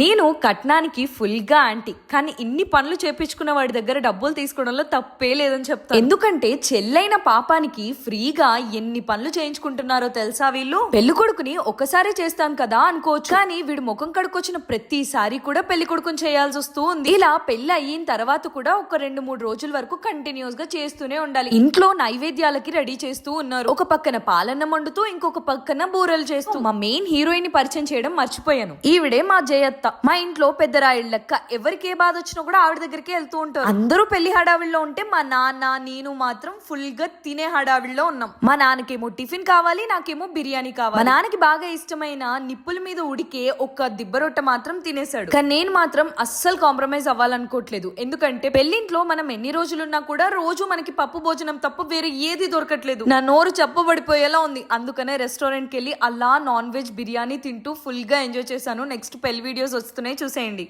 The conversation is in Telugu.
నేను కట్నానికి ఫుల్గా ఆంటీ కానీ ఇన్ని పనులు చేపించుకున్న వాడి దగ్గర డబ్బులు తీసుకోవడంలో తప్పే లేదని చెప్తాను. ఎందుకంటే చెల్లైన పాపానికి ఫ్రీగా ఎన్ని పనులు చేయించుకుంటున్నారో తెలుసా వీళ్ళు? పెళ్ళి కొడుకుని ఒకసారి చేస్తాను కదా అనుకోవచ్చు. కానీ వీడు ముఖం కడుకొచ్చిన ప్రతిసారి కూడా పెళ్ళి కొడుకుని చేయాల్సి వస్తూ ఉంది. ఇలా పెళ్ళి అయిన తర్వాత కూడా ఒక రెండు మూడు రోజుల వరకు కంటిన్యూస్గా చేస్తూనే ఉండాలి. ఇంట్లో నైవేద్యాలకి రెడీ చేస్తూ ఉన్నారు. ఒక పక్కన పాలన్నం వండుతూ ఇంకొక పక్కన బూరలు చేస్తూ. మా మెయిన్ హీరోయిన్ని పరిచయం చేయడం మర్చిపోయాను. ఈవిడే మా జయత్ జయత్త మా ఇంట్లో పెద్ద రాయుడు లెక్క ఎవరికి ఏ బాధ వచ్చినా కూడా ఆవిడ దగ్గరికి వెళ్తూ ఉంటారు. అందరూ పెళ్ళి హడావిడిలో ఉంటే మా నాన్న నేను మాత్రం ఫుల్గా తినే హడావిడిలో ఉన్నాం. మా నాన్నకేమో టిఫిన్ కావాలి నాకేమో బిర్యానీ కావాలి. మా నాన్నకి బాగా ఇష్టమైన నిప్పుల మీద ఉడికే ఒక దిబ్బరొట్ట మాత్రం తినేశాడు. కానీ నేను మాత్రం అస్సలు కాంప్రమైజ్ అవ్వాలనుకోవట్లేదు ఎందుకంటే పెళ్ళింట్లో మనం ఎన్ని రోజులున్నా కూడా రోజు మనకి పప్పు భోజనం తప్ప వేరే ఏది దొరకట్లేదు. నా నోరు చెప్పబడిపోయేలా ఉంది. అందుకనే రెస్టారెంట్కి వెళ్ళి అలా నాన్ వెజ్ బిర్యానీ తింటూ ఫుల్గా ఎంజాయ్ చేశాను. నెక్స్ట్ పెళ్ళి వీడియోస్ వస్తున్నాయి చూసేయండి.